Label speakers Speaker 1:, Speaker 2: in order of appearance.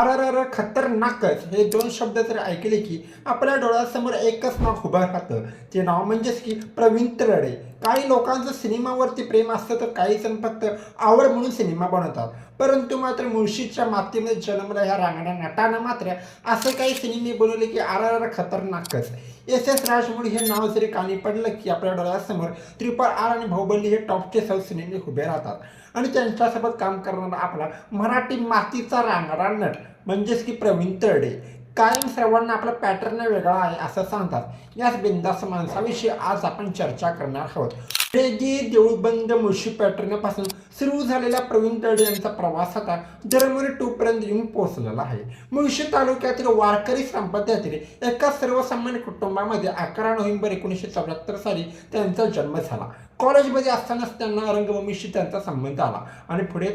Speaker 1: R R R खतरनाकच हे दोन शब्द जर ऐकले की आपल्या डोळ्यासमोर एकच नाव उभं राहतं. ते नाव म्हणजेच की प्रवीण तरडे. काही लोकांचं सिनेमावरती प्रेम असतं तर काही जण फक्त आवड म्हणून सिनेमा बनवतात. परंतु मात्र मुळशीच्या मातीमध्ये जन्मला ह्या रांगड्या नटानं मात्र असे काही सिनेमे बनवले की आर आर आर खतरनाकच. एस एस राजमुळ हे नाव जरी कानी पडलं की आपल्या डोळ्यासमोर त्रिपल आर आणि बाहुबली हे टॉपचे सौ सिनेमे उभे राहतात. आणि त्यांच्यासोबत काम करणारा आपला मराठी मातीचा रांगडा नट. म्हणजेच की प्रवीण तरडे. कायम सर्वांना आपला पॅटर्न वेगळा आहे असं सांगतात. याच बिंदास माणसाविषयी आज आपण चर्चा करणार आहोत. रेगी देऊळबंद मुळशी पॅटर्नपासून सुरू झालेला प्रवीण तरडे यांचा प्रवास आता जर्मनी टूपर्यंत येऊन पोहोचलेला आहे. मुळशी तालुक्यातील वारकरी संप्रदायातील एका सर्वसामान्य कुटुंबामध्ये अकरा नोव्हेंबर एकोणीसशे चौऱ्याहत्तर साली त्यांचा जन्म झाला. कॉलेजमध्ये असतानाच त्यांना रंगभूमीशी त्यांचा संबंध आला. आणि पुढे